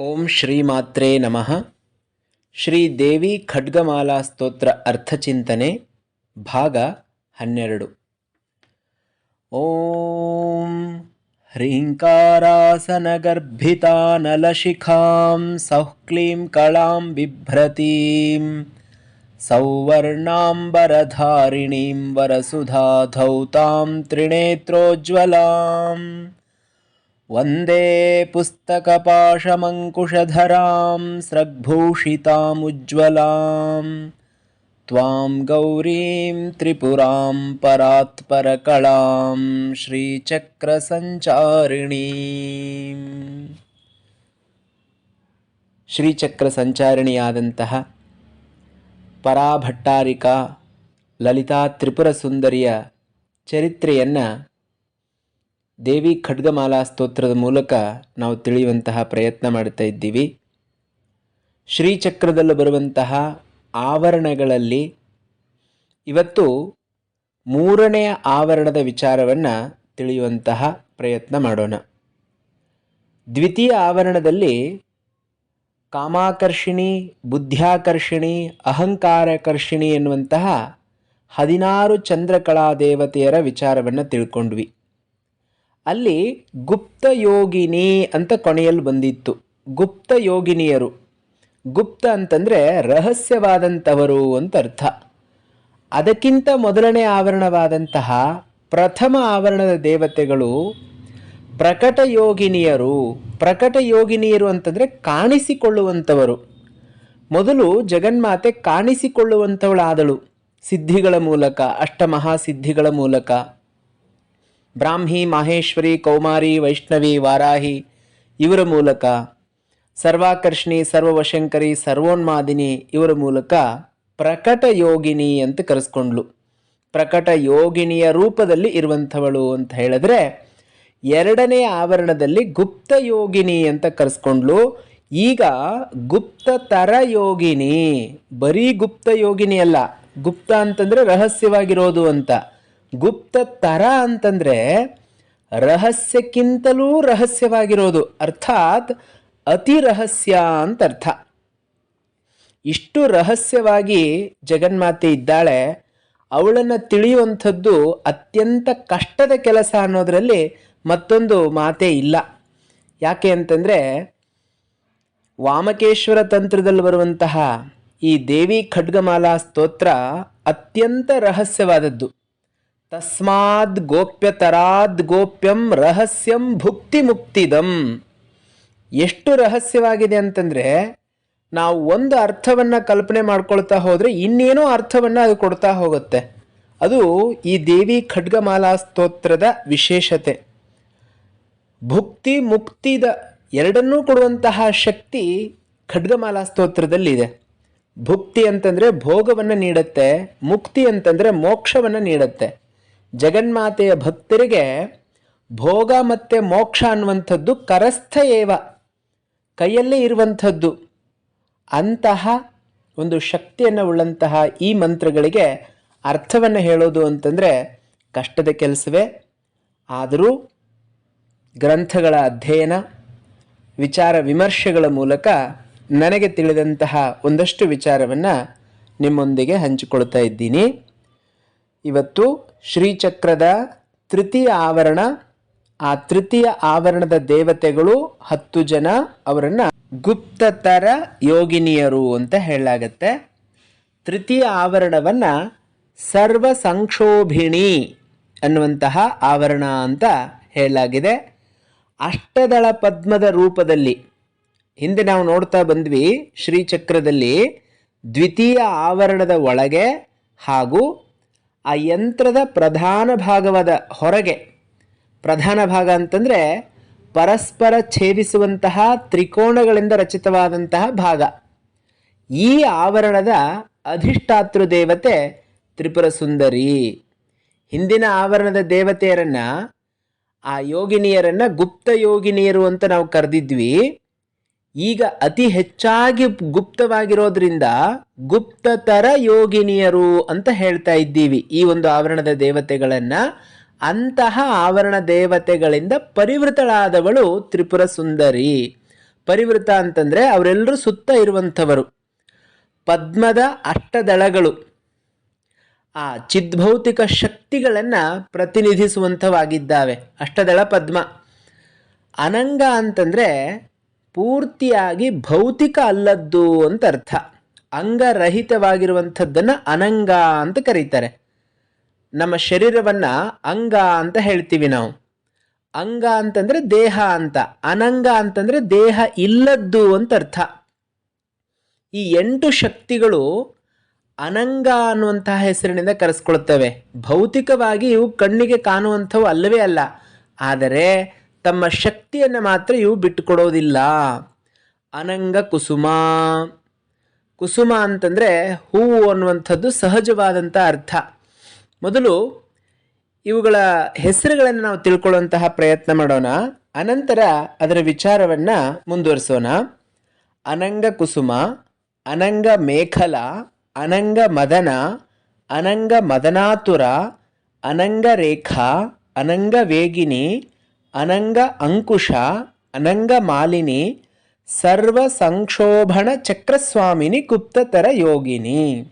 ಓಂ ಶ್ರೀಮಾತ್ರೇ ನಮಃ ಶ್ರೀ ದೇವಿ ಖಡ್ಗಮಾಲಾ ಸ್ತೋತ್ರ ಅರ್ಥಚಿಂತನೆ ಭಾಗ ಹನ್ನೆರಡು ಓಂ ಹ್ರೀಂಕಾರಾಸನಗರ್ಭಿತಾನಲಶಿಖಾಂ ಸೌಃಕ್ಲೀಂ ಕಳಾಂ ಬಿಭ್ರತೀಂ ಸೌವರ್ಣಾಂಬರಧಾರಿಣೀಂ ವರಸುಧಾಧೌತಾಂ ತ್ರಿನೇತ್ರೋಜ್ವಲಾಂ वन्दे पुस्तकपाशमङ्कुशधरां स्रग्भूषितामुज्ज्वलां त्वां गौरीं त्रिपुरां परात्परकलां ಶ್ರೀಚಕ್ರಸಂಚಾರಿಣೀಂ ಶ್ರೀಚಕ್ರಸಂಚಾರಿಣಿಯಾದಂತಹ ಪರಾಭಟ್ಟಾರಿಕಾ ಲಲಿತಾ ತ್ರಿಪುರ ಸುಂದರಿಯ ಚರಿತ್ರೆಯನ್ನು ದೇವಿ ಖಡ್ಗಮಾಲಾ ಸ್ತೋತ್ರದ ಮೂಲಕ ನಾವು ತಿಳಿಯುವಂತಹ ಪ್ರಯತ್ನ ಮಾಡ್ತಾ ಇದ್ದೀವಿ. ಶ್ರೀಚಕ್ರದಲ್ಲಿ ಬರುವಂತಹ ಆವರಣಗಳಲ್ಲಿ ಇವತ್ತು ಮೂರನೆಯ ಆವರಣದ ವಿಚಾರವನ್ನು ತಿಳಿಯುವಂತಹ ಪ್ರಯತ್ನ ಮಾಡೋಣ. ದ್ವಿತೀಯ ಆವರಣದಲ್ಲಿ ಕಾಮಾಕರ್ಷಿಣಿ, ಬುದ್ಧ್ಯಾಕರ್ಷಿಣಿ, ಅಹಂಕಾರಕರ್ಷಿಣಿ ಎನ್ನುವಂತಹ ಹದಿನಾರು ಚಂದ್ರಕಲಾ ದೇವತೆಯರ ವಿಚಾರವನ್ನು ತಿಳ್ಕೊಂಡ್ವಿ. ಅಲ್ಲಿ ಗುಪ್ತ ಯೋಗಿನಿ ಅಂತ ಕೊನೆಯಲ್ಲಿ ಬಂದಿತ್ತು. ಗುಪ್ತ ಯೋಗಿನಿಯರು. ಗುಪ್ತ ಅಂತಂದರೆ ರಹಸ್ಯವಾದಂಥವರು ಅಂತ ಅರ್ಥ. ಅದಕ್ಕಿಂತ ಮೊದಲನೇ ಆವರಣವಾದಂತಹ ಪ್ರಥಮ ಆವರಣದ ದೇವತೆಗಳು ಪ್ರಕಟ ಯೋಗಿನಿಯರು. ಪ್ರಕಟ ಯೋಗಿನಿಯರು ಅಂತಂದರೆ ಕಾಣಿಸಿಕೊಳ್ಳುವಂಥವರು. ಮೊದಲು ಜಗನ್ಮಾತೆ ಕಾಣಿಸಿಕೊಳ್ಳುವಂಥವಳಾದಳು. ಸಿದ್ಧಿಗಳ ಮೂಲಕ, ಅಷ್ಟಮಹಾಸಿದ್ಧಿಗಳ ಮೂಲಕ. ಬ್ರಾಹ್ಮಿ, ಮಾಹೇಶ್ವರಿ, ಕೌಮಾರಿ, ವೈಷ್ಣವಿ, ವಾರಾಹಿ, ಇವರ ಮೂಲಕ, ಸರ್ವಾಕರ್ಷಣಿ, ಸರ್ವವಶಂಕರಿ, ಸರ್ವೋನ್ಮಾದಿನಿ ಇವರ ಮೂಲಕ ಪ್ರಕಟ ಯೋಗಿನಿ ಅಂತ ಕರೆಸ್ಕೊಂಡ್ಲು. ಪ್ರಕಟ ಯೋಗಿನಿಯ ರೂಪದಲ್ಲಿ ಇರುವಂಥವಳು ಅಂತ ಹೇಳಿದ್ರೆ, ಎರಡನೇ ಆವರಣದಲ್ಲಿ ಗುಪ್ತ ಯೋಗಿನಿ ಅಂತ ಕರೆಸ್ಕೊಂಡ್ಲು. ಈಗ ಗುಪ್ತತರ ಯೋಗಿನಿ, ಬರೀ ಗುಪ್ತ ಯೋಗಿನಿ ಅಲ್ಲ ಗುಪ್ತ ಅಂತಂದ್ರೆ ರಹಸ್ಯವಾಗಿರೋದು ಅಂತ. ಗುಪ್ತ ತರ ಅಂತಂದ್ರೆ ರಹಸ್ಯಕ್ಕಿಂತಲೂ ರಹಸ್ಯವಾಗಿರೋದು. ಅರ್ಥಾತ್ ಅತಿ ರಹಸ್ಯ ಅಂತ ಅರ್ಥ ಇಷ್ಟು ರಹಸ್ಯವಾಗಿ ಜಗನ್ಮಾತೆ ಇದ್ದಾಳೆ, ಅವಳನ್ನು ತಿಳಿಯುವಂಥದ್ದು ಅತ್ಯಂತ ಕಷ್ಟದ ಕೆಲಸ ಅನ್ನೋದರಲ್ಲಿ ಮತ್ತೊಂದು ಮಾತೇ ಇಲ್ಲ. ಯಾಕೆ ಅಂತಂದರೆ ವಾಮಕೇಶ್ವರ ತಂತ್ರದಲ್ಲಿ ಬರುವಂತಹ ಈ ದೇವಿ ಖಡ್ಗಮಾಲಾ ಸ್ತೋತ್ರ ಅತ್ಯಂತ ರಹಸ್ಯವಾದದ್ದು. ತಸ್ಮಾದ್ ಗೋಪ್ಯತರಾದ್ ಗೋಪ್ಯಂ ರಹಸ್ಯಂ ಭುಕ್ತಿ ಮುಕ್ತಿದಂ ಎಷ್ಟು ರಹಸ್ಯವಾಗಿದೆ ಅಂತಂದರೆ, ನಾವು ಒಂದು ಅರ್ಥವನ್ನು ಕಲ್ಪನೆ ಮಾಡ್ಕೊಳ್ತಾ ಹೋದರೆ ಇನ್ನೇನೋ ಅರ್ಥವನ್ನು ಅದು ಕೊಡ್ತಾ ಹೋಗುತ್ತೆ. ಅದು ಈ ದೇವಿ ಖಡ್ಗಮಾಲಾ ಸ್ತೋತ್ರದ ವಿಶೇಷತೆ. ಭುಕ್ತಿ ಮುಕ್ತಿದ ಎರಡನ್ನೂ ಕೊಡುವಂತಹ ಶಕ್ತಿ ಖಡ್ಗಮಾಲಾ ಸ್ತೋತ್ರದಲ್ಲಿದೆ. ಭುಕ್ತಿ ಅಂತಂದರೆ ಭೋಗವನ್ನು ನೀಡುತ್ತೆ, ಮುಕ್ತಿ ಅಂತಂದರೆ ಮೋಕ್ಷವನ್ನು ನೀಡುತ್ತೆ. ಜಗನ್ಮಾತೆಯ ಭಕ್ತರಿಗೆ ಭೋಗ ಮತ್ತು ಮೋಕ್ಷ ಅನ್ನುವಂಥದ್ದು ಕರಸ್ಥ ಏವ. ಕೈಯಲ್ಲೇ ಇರುವಂಥದ್ದು. ಅಂತಹ ಒಂದು ಶಕ್ತಿಯನ್ನು ಉಳ್ಳಂತಹ ಈ ಮಂತ್ರಗಳಿಗೆ ಅರ್ಥವನ್ನು ಹೇಳೋದು ಅಂತಂದರೆ ಕಷ್ಟದ ಕೆಲಸವೇ. ಆದರೂ ಗ್ರಂಥಗಳ ಅಧ್ಯಯನ, ವಿಚಾರ ವಿಮರ್ಶೆಗಳ ಮೂಲಕ ನನಗೆ ತಿಳಿದಂತಹ ಒಂದಷ್ಟು ವಿಚಾರವನ್ನು ನಿಮ್ಮೊಂದಿಗೆ ಹಂಚಿಕೊಳ್ತಾ ಇದ್ದೀನಿ. ಇವತ್ತು ಶ್ರೀಚಕ್ರದ ತೃತೀಯ ಆವರಣ. ಆ ತೃತೀಯ ಆವರಣದ ದೇವತೆಗಳು ಹತ್ತು ಜನ. ಅವರನ್ನು ಗುಪ್ತತರ ಯೋಗಿನಿಯರು ಅಂತ ಹೇಳಲಾಗತ್ತೆ. ತೃತೀಯ ಆವರಣವನ್ನು ಸರ್ವ ಸಂಕ್ಷೋಭಿಣಿ ಅನ್ನುವಂತಹ ಆವರಣ ಅಂತ ಹೇಳಲಾಗಿದೆ. ಅಷ್ಟದಳ ಪದ್ಮದ ರೂಪದಲ್ಲಿ ಹಿಂದೆ ನಾವು ನೋಡ್ತಾ ಬಂದ್ವಿ ಶ್ರೀಚಕ್ರದಲ್ಲಿ ದ್ವಿತೀಯ ಆವರಣದ ಒಳಗೆ ಹಾಗೂ ಆ ಯಂತ್ರದ ಪ್ರಧಾನ ಭಾಗವಾದ ಹೊರಗೆ, ಪ್ರಧಾನ ಭಾಗ ಅಂತಂದರೆ ಪರಸ್ಪರ ಛೇದಿಸುವಂತಹ ತ್ರಿಕೋಣಗಳಿಂದ ರಚಿತವಾದಂತಹ ಭಾಗ. ಈ ಆವರಣದ ಅಧಿಷ್ಠಾತೃ ದೇವತೆ ತ್ರಿಪುರ ಸುಂದರಿ. ಹಿಂದಿನ ಆವರಣದ ದೇವತೆಯರನ್ನು, ಆ ಯೋಗಿನಿಯರನ್ನು ಗುಪ್ತ ಯೋಗಿನಿಯರು ಅಂತ ನಾವು ಕರೆದಿದ್ವಿ. ಈಗ ಅತಿ ಹೆಚ್ಚಾಗಿ ಗುಪ್ತವಾಗಿರೋದ್ರಿಂದ ಗುಪ್ತತರ ಯೋಗಿನಿಯರು ಅಂತ ಹೇಳ್ತಾ ಇದ್ದೀವಿ ಈ ಒಂದು ಆವರಣದ ದೇವತೆಗಳನ್ನು. ಅಂತಹ ಆವರಣ ದೇವತೆಗಳಿಂದ ಪರಿವೃತಳಾದವಳು ತ್ರಿಪುರ ಸುಂದರಿ ಪರಿವೃತ ಅಂತಂದರೆ ಅವರೆಲ್ಲರೂ ಸುತ್ತ ಇರುವಂಥವರು. ಪದ್ಮದ ಅಷ್ಟದಳಗಳು. ಆ ಚಿದ್ಭೌತಿಕ ಶಕ್ತಿಗಳನ್ನು ಪ್ರತಿನಿಧಿಸುವಂಥವಾಗಿದ್ದಾವೆ. ಅಷ್ಟದಳ ಪದ್ಮ. ಅನಂಗ ಅಂತಂದರೆ ಪೂರ್ತಿಯಾಗಿ ಭೌತಿಕ ಅಲ್ಲದ್ದು ಅಂತ ಅರ್ಥ. ಅಂಗರಹಿತವಾಗಿರುವಂಥದ್ದನ್ನು ಅನಂಗ ಅಂತ ಕರೀತಾರೆ. ನಮ್ಮ ಶರೀರವನ್ನು ಅಂಗ ಅಂತ ಹೇಳ್ತೀವಿ ನಾವು. ಅಂಗ ಅಂತಂದರೆ ದೇಹ ಅಂತ. ಅನಂಗ ಅಂತಂದರೆ ದೇಹ ಇಲ್ಲದ್ದು ಅಂತ ಅರ್ಥ. ಈ ಎಂಟು ಶಕ್ತಿಗಳು ಅನಂಗ ಅನ್ನುವಂತಹ ಹೆಸರಿನಿಂದ ಕರೆಸ್ಕೊಳ್ತವೆ. ಭೌತಿಕವಾಗಿ ಇವು ಕಣ್ಣಿಗೆ ಕಾಣುವಂಥವು ಅಲ್ಲವೇ ಅಲ್ಲ. ಆದರೆ ತಮ್ಮ ಶಕ್ತಿಯನ್ನು ಮಾತ್ರ ಇವು ಬಿಟ್ಟುಕೊಡೋದಿಲ್ಲ. ಅನಂಗ ಕುಸುಮ. ಕುಸುಮ ಅಂತಂದರೆ ಹೂವು ಅನ್ನುವಂಥದ್ದು ಸಹಜವಾದಂಥ ಅರ್ಥ. ಮೊದಲು ಇವುಗಳ ಹೆಸರುಗಳನ್ನು ನಾವು ತಿಳ್ಕೊಳ್ಳುವಂತಹ ಪ್ರಯತ್ನ ಮಾಡೋಣ. ಅನಂತರ ಅದರ ವಿಚಾರವನ್ನು ಮುಂದುವರಿಸೋಣ. ಅನಂಗ ಕುಸುಮ, ಅನಂಗ ಮೇಖಲ, ಅನಂಗ ಮದನ, ಅನಂಗ ಮದನಾತುರ, ಅನಂಗ ರೇಖಾ, ಅನಂಗ ವೇಗಿನಿ ಅನಂಗ ಅಂಕುಶ, ಅನಂಗ ಮಾಲಿನಿ, ಸರ್ವ ಸಂಕ್ಷೋಭಣ ಚಕ್ರಸ್ವಾಮಿನಿ ಗುಪ್ತತರ ಯೋಗಿನಿ.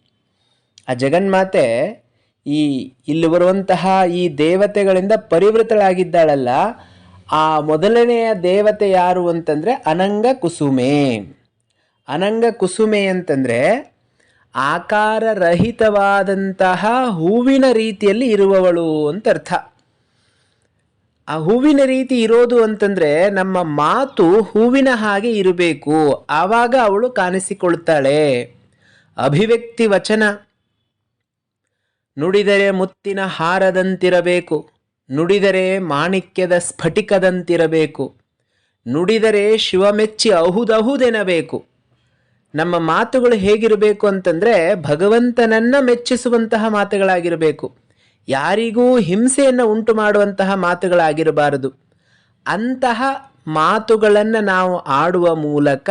ಆ ಜಗನ್ಮಾತೆ ಈ ಇಲ್ಲಿ ಬರುವಂತಹ ಈ ದೇವತೆಗಳಿಂದ ಪರಿವೃತಳಾಗಿದ್ದಾಳಲ್ಲ, ಆ ಮೊದಲನೆಯ ದೇವತೆ ಯಾರು ಅಂತಂದರೆ ಅನಂಗ ಕುಸುಮೆ. ಅನಂಗ ಕುಸುಮೆ ಅಂತಂದರೆ ಆಕಾರರಹಿತವಾದಂತಹ ಹೂವಿನ ರೀತಿಯಲ್ಲಿ ಇರುವವಳು ಅಂತ ಅರ್ಥ ಆ ಹೂವಿನ ರೀತಿ ಇರೋದು ಅಂತಂದ್ರೆ ನಮ್ಮ ಮಾತು ಹೂವಿನ ಹಾಗೆ ಇರಬೇಕು. ಆವಾಗ ಅವಳು ಕಾಣಿಸಿಕೊಳ್ತಾಳೆ. ಅಭಿವ್ಯಕ್ತಿ ವಚನ. ನುಡಿದರೆ ಮುತ್ತಿನ ಹಾರದಂತಿರಬೇಕು. ನುಡಿದರೆ ಮಾಣಿಕ್ಯದ ಸ್ಫಟಿಕದಂತಿರಬೇಕು. ನುಡಿದರೆ ಶಿವಮೆಚ್ಚಿ ಅಹುದಹುದೆನಬೇಕು. ನಮ್ಮ ಮಾತುಗಳು ಹೇಗಿರಬೇಕು ಅಂತಂದರೆ ಭಗವಂತನನ್ನ ಮೆಚ್ಚಿಸುವಂತಹ ಮಾತುಗಳಾಗಿರಬೇಕು. ಯಾರಿಗೂ ಹಿಂಸೆಯನ್ನು ಉಂಟು ಮಾಡುವಂತಹ ಮಾತುಗಳಾಗಿರಬಾರದು. ಅಂತಹ ಮಾತುಗಳನ್ನು ನಾವು ಆಡುವ ಮೂಲಕ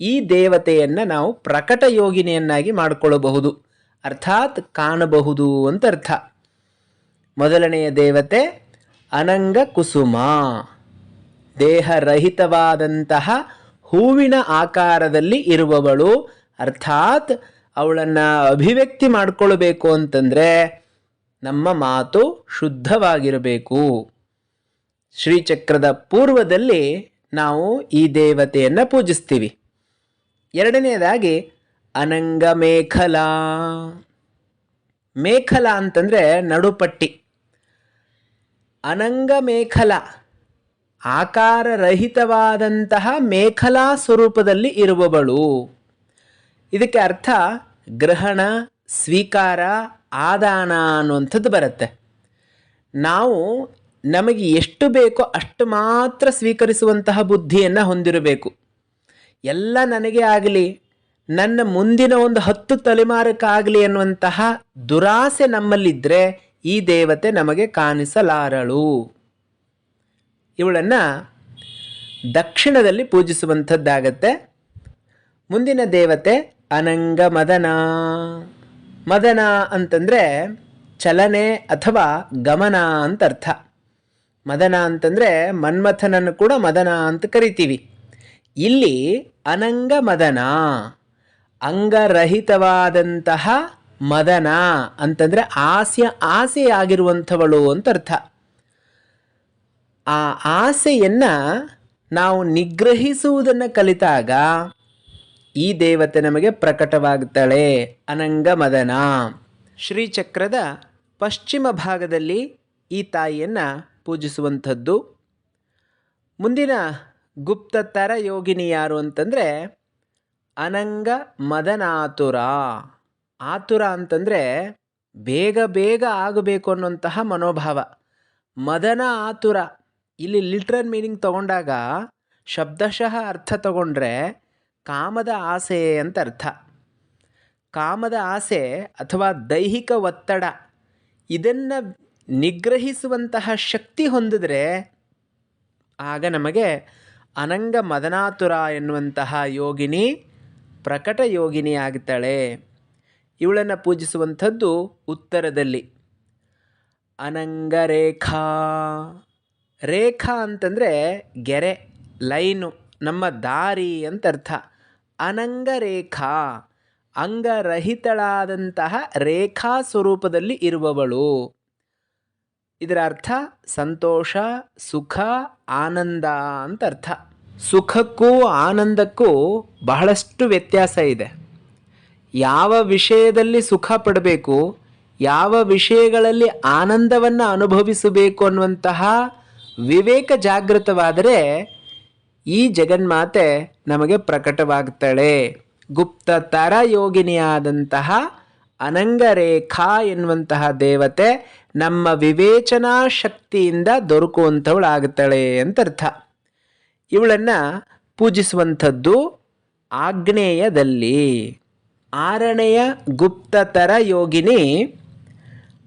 ಈ ದೇವತೆಯನ್ನು ನಾವು ಪ್ರಕಟ ಯೋಗಿನಿಯನ್ನಾಗಿ ಮಾಡಿಕೊಳ್ಳಬಹುದು. ಅರ್ಥಾತ್ ಕಾಣಬಹುದು ಅಂತ ಅರ್ಥ ಮೊದಲನೆಯ ದೇವತೆ ಅನಂಗ ಕುಸುಮ. ದೇಹರಹಿತವಾದಂತಹ ಹೂವಿನ ಆಕಾರದಲ್ಲಿ ಇರುವವಳು. ಅರ್ಥಾತ್ ಅವಳನ್ನು ಅಭಿವ್ಯಕ್ತಿ ಮಾಡಿಕೊಳ್ಬೇಕು ಅಂತಂದರೆ ನಮ್ಮ ಮಾತು ಶುದ್ಧವಾಗಿರಬೇಕು. ಶ್ರೀಚಕ್ರದ ಪೂರ್ವದಲ್ಲಿ ನಾವು ಈ ದೇವತೆಯನ್ನು ಪೂಜಿಸ್ತೀವಿ. ಎರಡನೆಯದಾಗಿ ಅನಂಗ ಮೇಖಲಾ. ಮೇಖಲ ಅಂತಂದರೆ ನಡುಪಟ್ಟಿ. ಅನಂಗ ಮೇಖಲ, ಆಕಾರರಹಿತವಾದಂತಹ ಮೇಖಲಾ ಸ್ವರೂಪದಲ್ಲಿ ಇರುವವಳು. ಇದಕ್ಕೆ ಅರ್ಥ ಗ್ರಹಣ, ಸ್ವೀಕಾರ ಆದಾನ ಅನ್ನುವಂಥದ್ದು ಬರುತ್ತೆ. ನಾವು ನಮಗೆ ಎಷ್ಟು ಬೇಕೋ ಅಷ್ಟು ಮಾತ್ರ ಸ್ವೀಕರಿಸುವಂತಹ ಬುದ್ಧಿಯನ್ನು ಹೊಂದಿರಬೇಕು. ಎಲ್ಲ ನನಗೆ ಆಗಲಿ, ನನ್ನ ಮುಂದಿನ ಒಂದು ಹತ್ತು ತಲೆಮಾರಕ್ಕಾಗಲಿ ಅನ್ನುವಂತಹ ದುರಾಸೆ ನಮ್ಮಲ್ಲಿದ್ದರೆ ಈ ದೇವತೆ ನಮಗೆ ಕಾಣಿಸಲಾರಳು. ಇವಳನ್ನು ದಕ್ಷಿಣದಲ್ಲಿ ಪೂಜಿಸುವಂಥದ್ದಾಗತ್ತೆ. ಮುಂದಿನ ದೇವತೆ ಅನಂಗ ಮದನ ಮದನ ಅಂತಂದರೆ ಚಲನೆ ಅಥವಾ ಗಮನ ಅಂತ ಅರ್ಥ. ಮದನ ಅಂತಂದರೆ ಮನ್ಮಥನನ್ನು ಕೂಡ ಮದನ ಅಂತ ಕರಿತೀವಿ. ಇಲ್ಲಿ ಅನಂಗ ಮದನ, ಅಂಗರಹಿತವಾದಂತಹ ಮದನ ಅಂತಂದರೆ ಆಸೆ ಆಸೆಯಾಗಿರುವಂಥವಳು ಅಂತ ಅರ್ಥ. ಆ ಆಸೆಯನ್ನು ನಾವು ನಿಗ್ರಹಿಸುವುದನ್ನು ಕಲಿತಾಗ ಈ ದೇವತೆ ನಮಗೆ ಪ್ರಕಟವಾಗುತ್ತಾಳೆ. ಅನಂಗ ಮದನ. ಶ್ರೀಚಕ್ರದ ಪಶ್ಚಿಮ ಭಾಗದಲ್ಲಿ ಈ ತಾಯಿಯನ್ನು ಪೂಜಿಸುವಂಥದ್ದು. ಮುಂದಿನ ಗುಪ್ತತರ ಯೋಗಿನಿ ಯಾರು ಅಂತಂದರೆ ಅನಂಗ ಮದನಾತುರ. ಆತುರ ಅಂತಂದರೆ ಬೇಗ ಬೇಗ ಆಗಬೇಕು ಅನ್ನುವಂತಹ ಮನೋಭಾವ. ಮದನ ಆತುರ. ಇಲ್ಲಿ ಲಿಟ್ರಲ್ ಮೀನಿಂಗ್ ತಗೊಂಡಾಗ ಶಬ್ದಶಃ ಅರ್ಥ ತಗೊಂಡ್ರೆ ಕಾಮದ ಆಸೆ ಅಂತ ಅರ್ಥ. ಕಾಮದ ಆಸೆ ಅಥವಾ ದೈಹಿಕ ಒತ್ತಡ, ಇದನ್ನು ನಿಗ್ರಹಿಸುವಂತಹ ಶಕ್ತಿ ಹೊಂದಿದ್ರೆ ಆಗ ನಮಗೆ ಅನಂಗ ಮದನಾತುರ ಎನ್ನುವಂತಹ ಯೋಗಿನಿ, ಪ್ರಕಟ ಯೋಗಿನಿ ಆಗ್ತಾಳೆ. ಇವಳನ್ನು ಪೂಜಿಸುವಂಥದ್ದು ಉತ್ತರದಲ್ಲಿ. ಅನಂಗರೇಖಾ ರೇಖಾ ಅಂತಂದರೆ ಗೆರೆ, ಲೈನು, ನಮ್ಮ ದಾರಿ ಅಂತ ಅರ್ಥ. ಅನಂಗರೇಖಾ, ಅಂಗರಹಿತಳಾದಂತಹ ರೇಖಾ ಸ್ವರೂಪದಲ್ಲಿ ಇರುವವಳು. ಇದರ ಅರ್ಥ ಸಂತೋಷ, ಸುಖ, ಆನಂದ ಅಂತ ಅರ್ಥ. ಸುಖಕ್ಕೂ ಆನಂದಕ್ಕೂ ಬಹಳಷ್ಟು ವ್ಯತ್ಯಾಸ ಇದೆ. ಯಾವ ವಿಷಯದಲ್ಲಿ ಸುಖ ಪಡಬೇಕು, ಯಾವ ವಿಷಯಗಳಲ್ಲಿ ಆನಂದವನ್ನು ಅನುಭವಿಸಬೇಕು ಅನ್ನುವಂತಹ ವಿವೇಕ ಜಾಗೃತವಾದರೆ ಈ ಜಗನ್ಮಾತೆ ನಮಗೆ ಪ್ರಕಟವಾಗ್ತಾಳೆ. ಗುಪ್ತತರ ಯೋಗಿನಿಯಾದಂತಹ ಅನಂಗರೇಖಾ ಎನ್ನುವಂತಹ ದೇವತೆ ನಮ್ಮ ವಿವೇಚನಾ ಶಕ್ತಿಯಿಂದ ದೊರಕುವಂಥವಳಾಗುತ್ತಾಳೆ ಅಂತ ಅರ್ಥ ಇವಳನ್ನು ಪೂಜಿಸುವಂಥದ್ದು ಆಗ್ನೇಯದಲ್ಲಿ. ಆರನೆಯ ಗುಪ್ತತರ ಯೋಗಿನಿ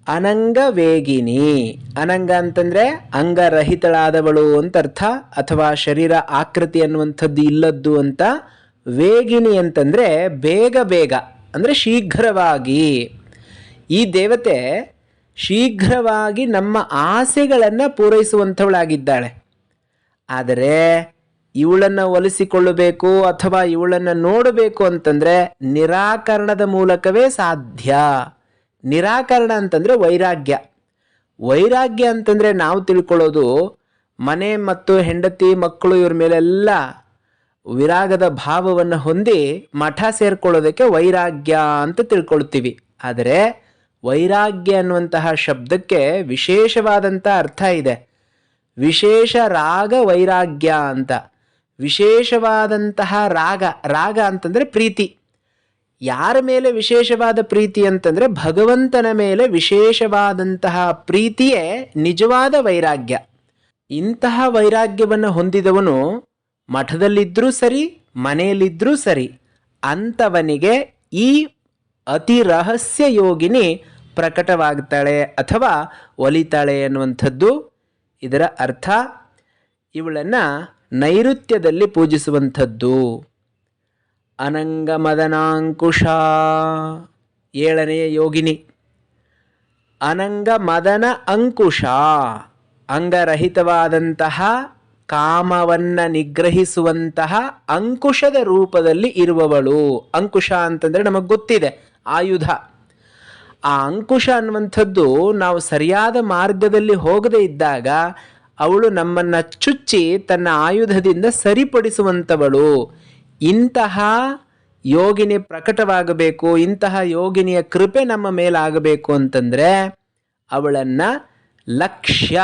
ಅನಂಗವೇಗಿನಿ. ಅನಂಗ ಅಂತಂದರೆ ಅಂಗರಹಿತಳಾದವಳು ಅಂತ ಅರ್ಥ ಅಥವಾ ಶರೀರ ಆಕೃತಿ ಅನ್ನುವಂಥದ್ದು ಇಲ್ಲದ್ದು ಅಂತ ವೇಗಿನಿ ಅಂತಂದರೆ ಬೇಗ ಬೇಗ, ಅಂದರೆ ಶೀಘ್ರವಾಗಿ. ಈ ದೇವತೆ ಶೀಘ್ರವಾಗಿ ನಮ್ಮ ಆಸೆಗಳನ್ನು ಪೂರೈಸುವಂಥವಳಾಗಿದ್ದಾಳೆ. ಆದರೆ ಇವಳನ್ನು ಒಲಿಸಿಕೊಳ್ಳಬೇಕು ಅಥವಾ ಇವಳನ್ನು ನೋಡಬೇಕು ಅಂತಂದರೆ ನಿರಾಕರಣದ ಮೂಲಕವೇ ಸಾಧ್ಯ. ನಿರಾಕರಣ ಅಂತಂದರೆ ವೈರಾಗ್ಯ. ವೈರಾಗ್ಯ ಅಂತಂದರೆ ನಾವು ತಿಳ್ಕೊಳ್ಳೋದು ಮನೆ ಮತ್ತು ಹೆಂಡತಿ, ಮಕ್ಕಳು ಇವ್ರ ಮೇಲೆಲ್ಲ ವಿರಾಗದ ಭಾವವನ್ನು ಹೊಂದಿ ಮಠ ಸೇರ್ಕೊಳ್ಳೋದಕ್ಕೆ ವೈರಾಗ್ಯ ಅಂತ ತಿಳ್ಕೊಳ್ತೀವಿ. ಆದರೆ ವೈರಾಗ್ಯ ಅನ್ನುವಂತಹ ಶಬ್ದಕ್ಕೆ ವಿಶೇಷವಾದಂಥ ಅರ್ಥ ಇದೆ. ವಿಶೇಷ ರಾಗ ವೈರಾಗ್ಯ ಅಂತ. ವಿಶೇಷವಾದಂತಹ ರಾಗ ರಾಗ ಅಂತಂದರೆ ಪ್ರೀತಿ. ಯಾರ ಮೇಲೆ ವಿಶೇಷವಾದ ಪ್ರೀತಿ ಅಂತಂದರೆ ಭಗವಂತನ ಮೇಲೆ ವಿಶೇಷವಾದಂತಹ ಪ್ರೀತಿಯೇ ನಿಜವಾದ ವೈರಾಗ್ಯ. ಇಂತಹ ವೈರಾಗ್ಯವನ್ನು ಹೊಂದಿದವನು ಮಠದಲ್ಲಿದ್ದರೂ ಸರಿ ಮನೆಯಲ್ಲಿದ್ದರೂ ಸರಿ ಅಂಥವನಿಗೆ ಈ ಅತಿ ರಹಸ್ಯ ಯೋಗಿನಿ ಪ್ರಕಟವಾಗ್ತಾಳೆ ಅಥವಾ ಒಲಿತಾಳೆ ಅನ್ನುವಂಥದ್ದು. ಇದರ ಅರ್ಥ, ಇವಳನ್ನು ನೈಋತ್ಯದಲ್ಲಿ ಪೂಜಿಸುವಂಥದ್ದು. ಅನಂಗಮದನಾಂಕುಶ ಏಳನೆಯ ಯೋಗಿನಿ. ಅನಂಗ ಮದನ ಅಂಕುಶ ಅಂಗರಹಿತವಾದಂತಹ, ಕಾಮವನ್ನು ನಿಗ್ರಹಿಸುವಂತಹ ಅಂಕುಶದ ರೂಪದಲ್ಲಿ ಇರುವವಳು. ಅಂಕುಶ ಅಂತಂದರೆ ನಮಗೆ ಗೊತ್ತಿದೆ, ಆಯುಧ. ಆ ಅಂಕುಶ ಅನ್ನುವಂಥದ್ದು ನಾವು ಸರಿಯಾದ ಮಾರ್ಗದಲ್ಲಿ ಹೋಗದೇ ಇದ್ದಾಗ, ಅವಳು ನಮ್ಮನ್ನು ಚುಚ್ಚಿ ತನ್ನ ಆಯುಧದಿಂದ ಸರಿಪಡಿಸುವಂಥವಳು ಇಂತಹ ಯೋಗಿನಿ ಪ್ರಕಟವಾಗಬೇಕು, ಇಂತಹ ಯೋಗಿನಿಯ ಕೃಪೆ ನಮ್ಮ ಮೇಲಾಗಬೇಕು ಅಂತಂದರೆ ಅವಳನ್ನು ಲಕ್ಷ್ಯ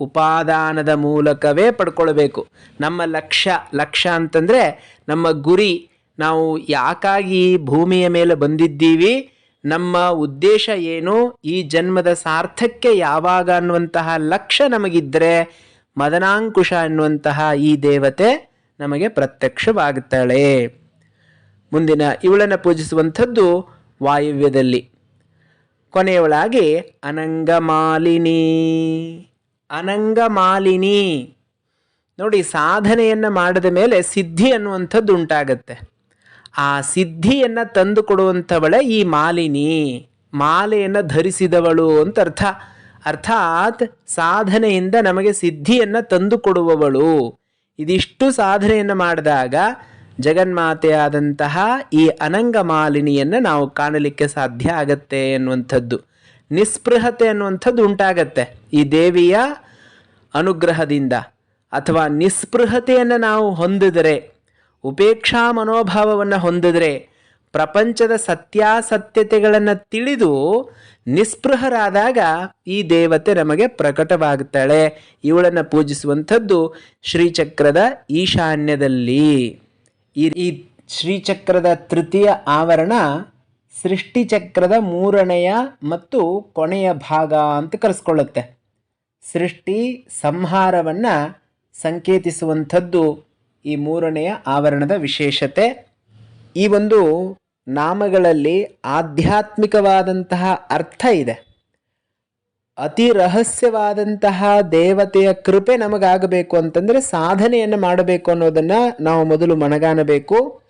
ಉಪಾದಾನದ ಮೂಲಕವೇ ಪಡ್ಕೊಳ್ಬೇಕು. ನಮ್ಮ ಲಕ್ಷ್ಯ ಲಕ್ಷ್ಯ ಅಂತಂದರೆ ನಮ್ಮ ಗುರಿ, ನಾವು ಯಾಕಾಗಿ ಭೂಮಿಯ ಮೇಲೆ ಬಂದಿದ್ದೀವಿ, ನಮ್ಮ ಉದ್ದೇಶ ಏನು, ಈ ಜನ್ಮದ ಸಾರ್ಥಕ್ಕೆ ಯಾವಾಗ ಅನ್ನುವಂತಹ ಲಕ್ಷ್ಯ ನಮಗಿದ್ದರೆ ಮದನಾಂಕುಶ ಅನ್ನುವಂತಹ ಈ ದೇವತೆ ನಮಗೆ ಪ್ರತ್ಯಕ್ಷವಾಗುತ್ತಾಳೆ. ಮುಂದಿನ ಇವಳನ್ನು ಪೂಜಿಸುವಂಥದ್ದು ವಾಯುವ್ಯದಲ್ಲಿ. ಕೊನೆಯವಳಾಗಿ, ಅನಂಗಮಾಲಿನಿ ಅನಂಗಮಾಲಿನಿ. ನೋಡಿ, ಸಾಧನೆಯನ್ನು ಮಾಡಿದ ಮೇಲೆ ಸಿದ್ಧಿ ಅನ್ನುವಂಥದ್ದು ಉಂಟಾಗತ್ತೆ. ಆ ಸಿದ್ಧಿಯನ್ನು ತಂದು ಕೊಡುವಂಥವಳೆ ಈ ಮಾಲಿನಿ. ಮಾಲೆಯನ್ನು ಧರಿಸಿದವಳು ಅಂತ ಅರ್ಥ. ಅರ್ಥಾತ್ ಸಾಧನೆಯಿಂದ ನಮಗೆ ಸಿದ್ಧಿಯನ್ನು ತಂದು ಕೊಡುವವಳು ಇದಿಷ್ಟು ಸಾಧನೆಯನ್ನು ಮಾಡಿದಾಗ ಜಗನ್ಮಾತೆಯಾದಂತಹ ಈ ಅನಂಗ ಮಾಲಿನಿಯನ್ನು ನಾವು ಕಾಣಲಿಕ್ಕೆ ಸಾಧ್ಯ ಆಗತ್ತೆ ಎನ್ನುವಂಥದ್ದು. ನಿಸ್ಪೃಹತೆ ಅನ್ನುವಂಥದ್ದು ಉಂಟಾಗತ್ತೆ. ಈ ದೇವಿಯ ಅನುಗ್ರಹದಿಂದ ಅಥವಾ ನಿಸ್ಪೃಹತೆಯನ್ನು ನಾವು ಹೊಂದಿದರೆ, ಉಪೇಕ್ಷಾ ಮನೋಭಾವವನ್ನು ಹೊಂದಿದರೆ, ಪ್ರಪಂಚದ ಸತ್ಯಾಸತ್ಯತೆಗಳನ್ನು ತಿಳಿದು ನಿಸ್ಪೃಹರಾದಾಗ ಈ ದೇವತೆ ನಮಗೆ ಪ್ರಕಟವಾಗುತ್ತಾಳೆ. ಇವಳನ್ನು ಪೂಜಿಸುವಂಥದ್ದು ಶ್ರೀಚಕ್ರದ ಈಶಾನ್ಯದಲ್ಲಿ. ಈ ಶ್ರೀಚಕ್ರದ ತೃತೀಯ ಆವರಣ ಸೃಷ್ಟಿಚಕ್ರದ ಮೂರನೆಯ ಮತ್ತು ಕೊನೆಯ ಭಾಗ ಅಂತ ಕರೆಸ್ಕೊಳ್ಳುತ್ತೆ. ಸೃಷ್ಟಿ ಸಂಹಾರವನ್ನು ಸಂಕೇತಿಸುವಂಥದ್ದು ಈ ಮೂರನೆಯ ಆವರಣದ ವಿಶೇಷತೆ. ಈ ಒಂದು ನಾಮಗಳಲ್ಲಿ ಆಧ್ಯಾತ್ಮಿಕವಾದಂತಹ ಅರ್ಥ ಇದೆ. ಅತಿ ರಹಸ್ಯವಾದಂತಹ ದೇವತೆಯ ಕೃಪೆ ನಮಗಾಗಬೇಕು ಅಂತಂದರೆ ಸಾಧನೆಯನ್ನು ಮಾಡಬೇಕು ಅನ್ನೋದನ್ನು ನಾವು ಮೊದಲು ಮನಗಾಣಬೇಕು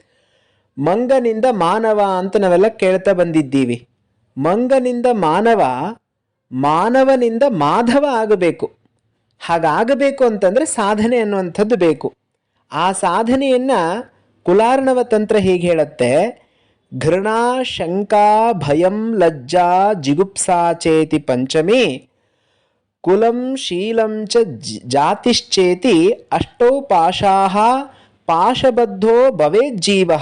ಮಂಗನಿಂದ ಮಾನವ ಅಂತ ನಾವೆಲ್ಲ ಕೇಳ್ತಾ ಬಂದಿದ್ದೀವಿ. ಮಂಗನಿಂದ ಮಾನವ, ಮಾನವನಿಂದ ಮಾಧವ ಆಗಬೇಕು. ಹಾಗಾಗಬೇಕು ಅಂತಂದರೆ ಸಾಧನೆ ಅನ್ನುವಂಥದ್ದು ಬೇಕು. ಆ ಸಾಧನೆಯನ್ನು ಕುಲಾರ್ಣವ ತಂತ್ರ ಹೀಗೆ ಹೇಳುತ್ತೆ? ಘೃಣಾ ಶಂಕಾ ಭಯಂ ಲಜ್ಜಾ ಜಿಗುಪ್ಸಾ ಚೇತಿ ಪಂಚಮಿ, ಕುಲಂ ಶೀಲಂ ಚ ಜಾತಿಶ್ಚೇತಿ ಅಷ್ಟೌ ಪಾಶಾಹ ಪಾಶಬದ್ಧೋ ಭವೇಜ್ಜೀವ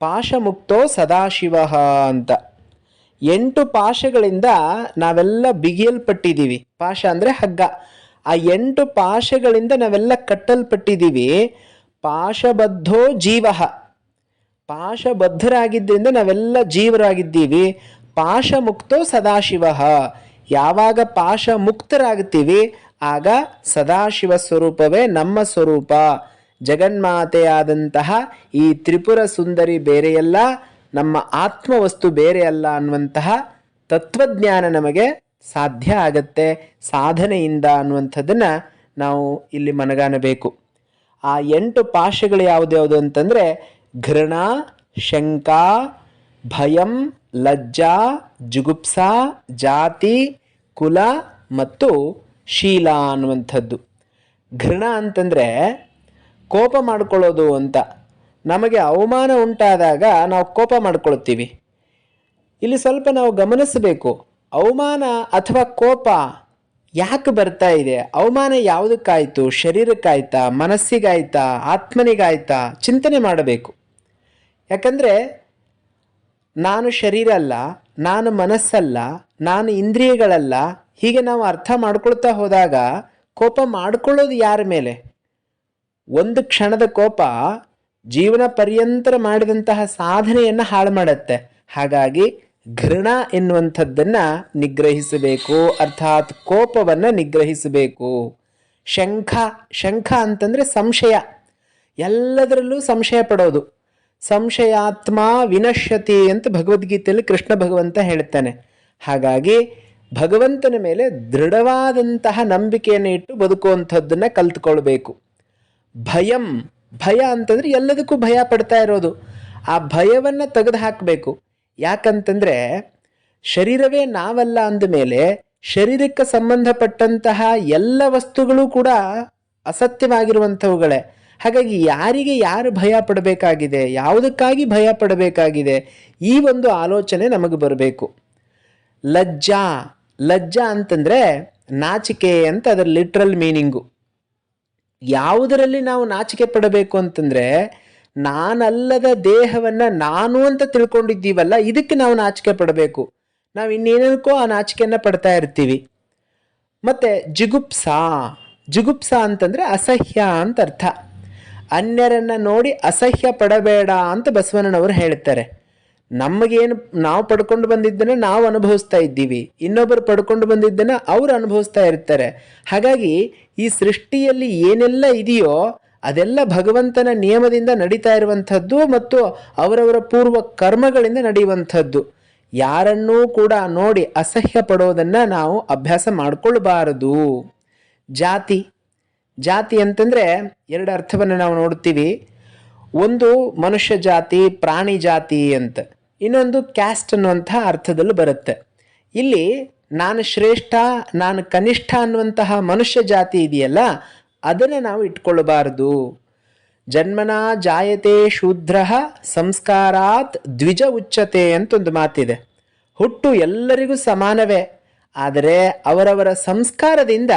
ಪಾಶಮುಕ್ತೋ ಸದಾಶಿವ ಅಂತ. ಎಂಟು ಪಾಶಗಳಿಂದ ನಾವೆಲ್ಲ ಬಿಗಿಯಲ್ಪಟ್ಟಿದ್ದೀವಿ. ಪಾಶ ಅಂದರೆ ಹಗ್ಗ. ಆ ಎಂಟು ಪಾಶಗಳಿಂದ ನಾವೆಲ್ಲ ಕಟ್ಟಲ್ಪಟ್ಟಿದ್ದೀವಿ. ಪಾಶಬದ್ಧೋ ಜೀವ. ಪಾಶಬದ್ಧರಾಗಿದ್ದರಿಂದ ನಾವೆಲ್ಲ ಜೀವರಾಗಿದ್ದೀವಿ. ಪಾಶಮುಕ್ತೋ ಸದಾಶಿವ. ಯಾವಾಗ ಪಾಶ ಮುಕ್ತರಾಗುತ್ತೀವಿ ಆಗ ಸದಾಶಿವ ಸ್ವರೂಪವೇ ನಮ್ಮ ಸ್ವರೂಪ. ಜಗನ್ಮಾತೆಯಾದಂತಹ ಈ ತ್ರಿಪುರ ಸುಂದರಿ ಬೇರೆಯಲ್ಲ, ನಮ್ಮ ಆತ್ಮವಸ್ತು ಬೇರೆ ಅಲ್ಲ ಅನ್ನುವಂತಹ ತತ್ವಜ್ಞಾನ ನಮಗೆ ಸಾಧ್ಯ ಆಗತ್ತೆ, ಸಾಧನೆಯಿಂದ ಅನ್ನುವಂಥದ್ದನ್ನು ನಾವು ಇಲ್ಲಿ ಮನಗಾಣಬೇಕು. ಆ ಎಂಟು ಪಾಶಗಳು ಯಾವುದ್ಯಾವುದು ಅಂತಂದರೆ ಘೃಣ, ಶಂಕಾ, ಭಯಂ, ಲಜ್ಜಾ, ಜುಗುಪ್ಸಾ, ಜಾತಿ, ಕುಲ ಮತ್ತು ಶೀಲ ಅನ್ನುವಂಥದ್ದು. ಘೃಣ ಅಂತಂದರೆ ಕೋಪ ಮಾಡ್ಕೊಳ್ಳೋದು ಅಂತ. ನಮಗೆ ಅವಮಾನ ಉಂಟಾದಾಗ ನಾವು ಕೋಪ ಮಾಡ್ಕೊಳ್ತೀವಿ. ಇಲ್ಲಿ ಸ್ವಲ್ಪ ನಾವು ಗಮನಿಸಬೇಕು. ಅವಮಾನ ಅಥವಾ ಕೋಪ ಯಾಕೆ ಬರ್ತಾ ಇದೆ? ಅವಮಾನ ಯಾವುದಕ್ಕಾಯಿತು? ಶರೀರಕ್ಕಾಯ್ತಾ? ಮನಸ್ಸಿಗಾಯ್ತಾ? ಆತ್ಮನಿಗಾಯ್ತಾ? ಚಿಂತನೆ ಮಾಡಬೇಕು. ಯಾಕಂದರೆ ನಾನು ಶರೀರ ಅಲ್ಲ, ನಾನು ಮನಸ್ಸಲ್ಲ, ನಾನು ಇಂದ್ರಿಯಗಳಲ್ಲ, ಹೀಗೆ ನಾವು ಅರ್ಥ ಮಾಡ್ಕೊಳ್ತಾ ಹೋದಾಗ ಕೋಪ ಮಾಡ್ಕೊಳ್ಳೋದು ಯಾರ ಮೇಲೆ? ಒಂದು ಕ್ಷಣದ ಕೋಪ ಜೀವನ ಪರ್ಯಂತರ ಮಾಡಿದಂತಹ ಸಾಧನೆಯನ್ನು ಹಾಳು ಮಾಡುತ್ತೆ. ಹಾಗಾಗಿ ಘೃಣ ಎನ್ನುವಂಥದ್ದನ್ನು ನಿಗ್ರಹಿಸಬೇಕು, ಅರ್ಥಾತ್ ಕೋಪವನ್ನು ನಿಗ್ರಹಿಸಬೇಕು. ಶಂಖ ಶಂಖ ಅಂತಂದರೆ ಸಂಶಯ. ಎಲ್ಲದರಲ್ಲೂ ಸಂಶಯ ಪಡೋದು. ಸಂಶಯಾತ್ಮ ವಿನಶ್ಯತಿ ಅಂತ ಭಗವದ್ಗೀತೆಯಲ್ಲಿ ಕೃಷ್ಣ ಭಗವಂತ ಹೇಳ್ತಾನೆ. ಹಾಗಾಗಿ ಭಗವಂತನ ಮೇಲೆ ದೃಢವಾದಂತಹ ನಂಬಿಕೆಯನ್ನು ಇಟ್ಟು ಬದುಕುವಂಥದ್ದನ್ನು ಕಲ್ತ್ಕೊಳ್ಬೇಕು. ಭಯಂ, ಭಯ ಅಂತಂದ್ರೆ ಎಲ್ಲದಕ್ಕೂ ಭಯ ಪಡ್ತಾ ಇರೋದು. ಆ ಭಯವನ್ನು ತೆಗೆದು ಹಾಕಬೇಕು ಯಾಕಂತಂದ್ರೆ ಶರೀರವೇ ನಾವಲ್ಲ ಅಂದ ಮೇಲೆ ಶರೀರಕ್ಕೆ ಸಂಬಂಧಪಟ್ಟಂತಹ ಎಲ್ಲ ವಸ್ತುಗಳು ಕೂಡ ಅಸತ್ಯವಾಗಿರುವಂಥವುಗಳೇ. ಹಾಗಾಗಿ ಯಾರಿಗೆ ಯಾರು ಭಯ ಪಡಬೇಕಾಗಿದೆ, ಯಾವುದಕ್ಕಾಗಿ ಭಯ ಪಡಬೇಕಾಗಿದೆ, ಈ ಒಂದು ಆಲೋಚನೆ ನಮಗೆ ಬರಬೇಕು. ಲಜ್ಜಾ ಲಜ್ಜಾ ಅಂತಂದರೆ ನಾಚಿಕೆ ಅಂತ ಅದರ ಲಿಟ್ರಲ್ ಮೀನಿಂಗು ಯಾವುದರಲ್ಲಿ ನಾವು ನಾಚಿಕೆ ಪಡಬೇಕು ಅಂತಂದರೆ, ನಾನಲ್ಲದ ದೇಹವನ್ನು ನಾನು ಅಂತ ತಿಳ್ಕೊಂಡಿದ್ದೀವಲ್ಲ, ಇದಕ್ಕೆ ನಾವು ನಾಚಿಕೆ ಪಡಬೇಕು. ನಾವು ಇನ್ನೇನಕ್ಕೋ ಆ ನಾಚಿಕೆಯನ್ನು ಪಡ್ತಾ ಇರ್ತೀವಿ. ಮತ್ತು ಜಿಗುಪ್ಸಾ ಜಿಗುಪ್ಸಾ ಅಂತಂದರೆ ಅಸಹ್ಯ ಅಂತ ಅರ್ಥ. ಅನ್ಯರನ್ನು ನೋಡಿ ಅಸಹ್ಯ ಪಡಬೇಡ ಅಂತ ಬಸವಣ್ಣನವರು ಹೇಳ್ತಾರೆ. ನಮಗೇನು ನಾವು ಪಡ್ಕೊಂಡು ಬಂದಿದ್ದನ್ನು ನಾವು ಅನುಭವಿಸ್ತಾ ಇದ್ದೀವಿ. ಇನ್ನೊಬ್ಬರು ಪಡ್ಕೊಂಡು ಬಂದಿದ್ದನ್ನು ಅವರು ಅನುಭವಿಸ್ತಾ ಇರ್ತಾರೆ. ಹಾಗಾಗಿ ಈ ಸೃಷ್ಟಿಯಲ್ಲಿ ಏನೆಲ್ಲ ಇದೆಯೋ ಅದೆಲ್ಲ ಭಗವಂತನ ನಿಯಮದಿಂದ ನಡೀತಾ ಇರುವಂಥದ್ದು ಮತ್ತು ಅವರವರ ಪೂರ್ವ ಕರ್ಮಗಳಿಂದ ನಡೆಯುವಂಥದ್ದು. ಯಾರನ್ನೂ ಕೂಡ ನೋಡಿ ಅಸಹ್ಯ ಪಡೋದನ್ನು ನಾವು ಅಭ್ಯಾಸ ಮಾಡಿಕೊಳ್ಬಾರದು. ಜಾತಿ. ಜಾತಿ ಅಂತಂದರೆ ಎರಡು ಅರ್ಥವನ್ನು ನಾವು ನೋಡ್ತೀವಿ. ಒಂದು ಮನುಷ್ಯ ಜಾತಿ, ಪ್ರಾಣಿ ಜಾತಿ ಅಂತ. ಇನ್ನೊಂದು ಕ್ಯಾಸ್ಟ್ ಅನ್ನುವಂಥ ಅರ್ಥದಲ್ಲಿ ಬರುತ್ತೆ. ಇಲ್ಲಿ ನಾನು ಶ್ರೇಷ್ಠ, ನಾನು ಕನಿಷ್ಠ ಅನ್ನುವಂತಹ ಮನುಷ್ಯ ಜಾತಿ ಇದೆಯಲ್ಲ, ಅದನ್ನು ನಾವು ಇಟ್ಕೊಳ್ಳಬಾರದು ಜನ್ಮನಾ ಜಾಯತೆ ಶೂದ್ರ ಸಂಸ್ಕಾರಾತ್ ದ್ವಿಜ ಉಚ್ಚತೆ ಅಂತ ಒಂದು ಮಾತಿದೆ. ಹುಟ್ಟು ಎಲ್ಲರಿಗೂ ಸಮಾನವೇ. ಆದರೆ ಅವರವರ ಸಂಸ್ಕಾರದಿಂದ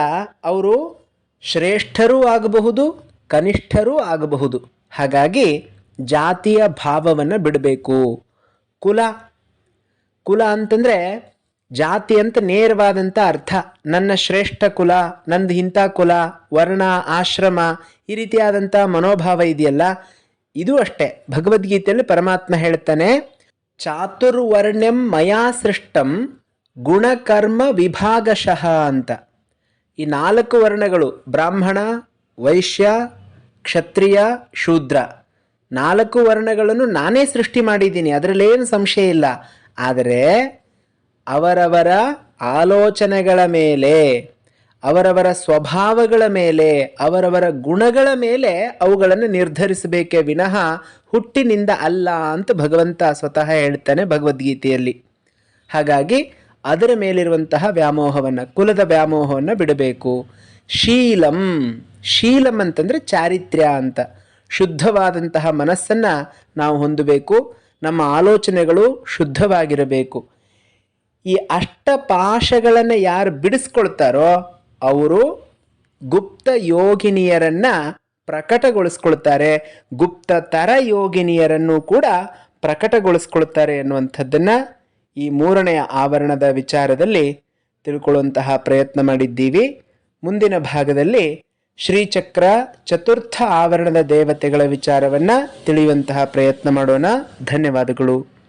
ಅವರು ಶ್ರೇಷ್ಠರೂ ಆಗಬಹುದು, ಕನಿಷ್ಠರೂ ಆಗಬಹುದು. ಹಾಗಾಗಿ ಜಾತಿಯ ಭಾವವನ್ನು ಬಿಡಬೇಕು. ಕುಲ ಕುಲ ಅಂತಂದರೆ ಜಾತಿ ಅಂತ ನೇರವಾದಂಥ ಅರ್ಥ. ನನ್ನ ಶ್ರೇಷ್ಠ ಕುಲ, ನಂದು ಇಂಥ ಕುಲ, ವರ್ಣ, ಆಶ್ರಮ, ಈ ರೀತಿಯಾದಂಥ ಮನೋಭಾವ ಇದೆಯಲ್ಲ, ಇದು ಅಷ್ಟೇ. ಭಗವದ್ಗೀತೆಯಲ್ಲಿ ಪರಮಾತ್ಮ ಹೇಳ್ತಾನೆ, ಚಾತುರ್ವರ್ಣ್ಯಂ ಮಯಾ ಸೃಷ್ಟಂ ಗುಣಕರ್ಮ ವಿಭಾಗಶಃ ಅಂತ. ಈ ನಾಲ್ಕು ವರ್ಣಗಳು ಬ್ರಾಹ್ಮಣ, ವೈಶ್ಯ, ಕ್ಷತ್ರಿಯ, ಶೂದ್ರ. ನಾಲ್ಕು ವರ್ಣಗಳನ್ನು ನಾನೇ ಸೃಷ್ಟಿ ಮಾಡಿದ್ದೀನಿ ಅದರಲ್ಲೇನು ಸಂಶಯ ಇಲ್ಲ. ಆದರೆ ಅವರವರ ಆಲೋಚನೆಗಳ ಮೇಲೆ, ಅವರವರ ಸ್ವಭಾವಗಳ ಮೇಲೆ, ಅವರವರ ಗುಣಗಳ ಮೇಲೆ ಅವುಗಳನ್ನು ನಿರ್ಧರಿಸಬೇಕೇ ವಿನಃ ಹುಟ್ಟಿನಿಂದ ಅಲ್ಲ ಅಂತ ಭಗವಂತ ಸ್ವತಃ ಹೇಳ್ತಾನೆ ಭಗವದ್ಗೀತೆಯಲ್ಲಿ. ಹಾಗಾಗಿ ಅದರ ಮೇಲಿರುವಂತಹ ವ್ಯಾಮೋಹವನ್ನು, ಕುಲದ ವ್ಯಾಮೋಹವನ್ನು ಬಿಡಬೇಕು. ಶೀಲಂ ಶೀಲಂ ಅಂತಂದರೆ ಚಾರಿತ್ರ್ಯ ಅಂತ. ಶುದ್ಧವಾದಂತಹ ಮನಸ್ಸನ್ನು ನಾವು ಹೊಂದಬೇಕು, ನಮ್ಮ ಆಲೋಚನೆಗಳು ಶುದ್ಧವಾಗಿರಬೇಕು. ಈ ಅಷ್ಟಪಾಶಗಳನ್ನು ಯಾರು ಬಿಡಿಸ್ಕೊಳ್ತಾರೋ ಅವರು ಗುಪ್ತ ಯೋಗಿನಿಯರನ್ನ ಪ್ರಕಟಗೊಳಿಸ್ಕೊಳ್ತಾರೆ. ಗುಪ್ತ ತರ ಯೋಗಿನಿಯರನ್ನು ಕೂಡ ಪ್ರಕಟಗೊಳಿಸ್ಕೊಳ್ತಾರೆ ಅನ್ನುವಂಥದ್ದನ್ನು ಈ ಮೂರನೆಯ ಆವರಣದ ವಿಚಾರದಲ್ಲಿ ತಿಳ್ಕೊಳ್ಳುವಂತಹ ಪ್ರಯತ್ನ ಮಾಡಿದ್ದೀವಿ. ಮುಂದಿನ ಭಾಗದಲ್ಲಿ ಶ್ರೀಚಕ್ರ ಚತುರ್ಥ ಆವರಣದ ದೇವತೆಗಳ ವಿಚಾರವನ್ನು ತಿಳಿಯುವಂತಹ ಪ್ರಯತ್ನ ಮಾಡೋಣ. ಧನ್ಯವಾದಗಳು.